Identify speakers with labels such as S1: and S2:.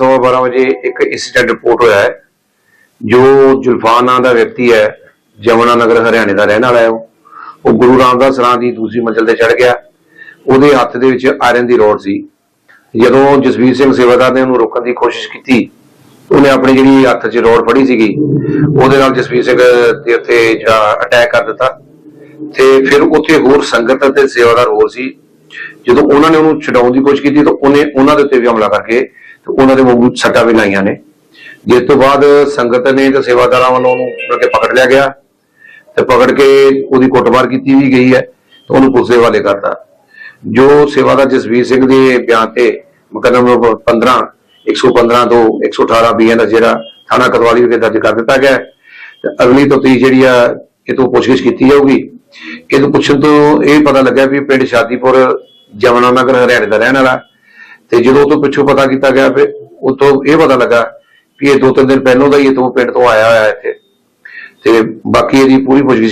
S1: ਸਵਾ 12 ਵਜੇ ਇੱਕ ਇਨਸੀਡੈਂਟ ਰਿਪੋਰਟ ਹੋਇਆ ਹੈ, ਜੋ ਜੁਲਫਾਨ ਨਾਂ ਦਾ ਵਿਅਕਤੀ ਹੈ, ਜਮਨਾ ਨਗਰ ਹਰਿਆਣੇ ਦਾ ਰਹਿਣ ਵਾਲਾ ਹੈ ਉਹ। ਉਹ ਗੁਰੂ ਰਾਮਦਾਸ ਰਾਂ ਦੀ ਦੂਸਰੀ ਮੰਜ਼ਲ ਤੇ ਚੜ ਗਿਆ। ਉਹਦੇ ਹੱਥ ਦੇ ਵਿੱਚ ਆਇਰਨ ਦੀ ਰੋਡ ਸੀ। ਜਦੋਂ ਜਸਵੀਰ ਸਿੰਘ ਸੇਵਾਦਾਰ ਨੇ ਉਹਨੂੰ ਰੋਕਣ ਦੀ ਕੋਸ਼ਿਸ਼ ਕੀਤੀ, ਉਹਨੇ ਆਪਣੀ ਜਿਹੜੀ ਹੱਥ 'ਚ ਰੋਡ ਫੜੀ ਸੀਗੀ, ਉਹਦੇ ਨਾਲ ਜਸਵੀਰ ਸਿੰਘ ਦੇ ਉੱਤੇ ਅਟੈਕ ਕਰ ਦਿੱਤਾ। ਤੇ ਫਿਰ ਉੱਥੇ ਹੋਰ ਸੰਗਤ ਅਤੇ ਸੇਵਾਦਾਰ ਹੋਰ ਸੀ। ਜਦੋਂ ਉਹਨਾਂ ਨੇ ਉਹਨੂੰ ਛਡਾਉਣ ਦੀ ਕੋਸ਼ਿਸ਼ ਕੀਤੀ, ਤਾਂ ਉਹਨੇ ਉਹਨਾਂ ਦੇ ਉੱਤੇ ਵੀ ਹਮਲਾ ਕਰਕੇ ਤੇ ਉਹਨਾਂ ਦੇ ਮੂੰਹ ਸੱਟਾਂ ਵੀ ਲਾਈਆਂ ਨੇ। ਜਿਸ ਤੋਂ ਬਾਅਦ ਸੰਗਤ ਨੇ ਤੇ ਸੇਵਾਦਾਰਾਂ ਵੱਲੋਂ ਉਹਨੂੰ ਕੇ ਪਕੜ ਲਿਆ ਗਿਆ ਤੇ ਪਕੜ ਕੇ ਉਹਦੀ ਕੁੱਟਮਾਰ ਕੀਤੀ ਵੀ ਗਈ ਹੈ ਤੇ ਉਹਨੂੰ ਪੁਲਿਸ ਦੇ ਹਵਾਲੇ ਕਰਤਾ। ਜੋ ਸੇਵਾਦਾਰ ਜਸਵੀਰ ਸਿੰਘ ਦੇ ਬਿਆਨ ਤੇ ਮੁਕੱਦਮਾ ਨੰਬਰ 15 115 ਤੋਂ 118 ਬੀਐਨ ਜਿਹੜਾ ਥਾਣਾ ਕਤਵਾਲੀ ਵਿਖੇ ਦਰਜ ਕਰ ਦਿੱਤਾ ਗਿਆ ਤੇ ਅਗਲੀ ਤਫਤੀਸ਼ ਜਿਹੜੀ ਆ, ਇਹ ਤੋਂ ਪੁੱਛਗਿੱਛ ਕੀਤੀ ਜਾਊਗੀ। ਇਹ ਤੋਂ ਪੁੱਛਣ ਤੋਂ ਇਹ ਪਤਾ ਲੱਗਾ ਵੀ ਪਿੰਡ ਸ਼ਾਦੀਪੁਰ ਜਮਨਾ ਨਗਰ ਹਰਿਆਣੇ ਦਾ ਰਹਿਣ ਵਾਲਾ ਤੇ ਜਦੋਂ ਤੋਂ ਪਿੱਛੋਂ ਪਤਾ ਕੀਤਾ ਗਿਆ ਫਿਰ ਉਹ ਇਹ ਪਤਾ ਲੱਗਾ ਵੀ ਇਹ ਦੋ ਤਿੰਨ ਦਿਨ ਪਹਿਲਾਂ ਦਾ ਹੀ ਇਹ ਤੋਂ ਪਿੰਡ ਤੋਂ ਆਇਆ ਹੋਇਆ ਇੱਥੇ। ਤੇ ਬਾਕੀ ਇਹਦੀ ਪੂਰੀ ਪੁੱਛਗਿੱਛ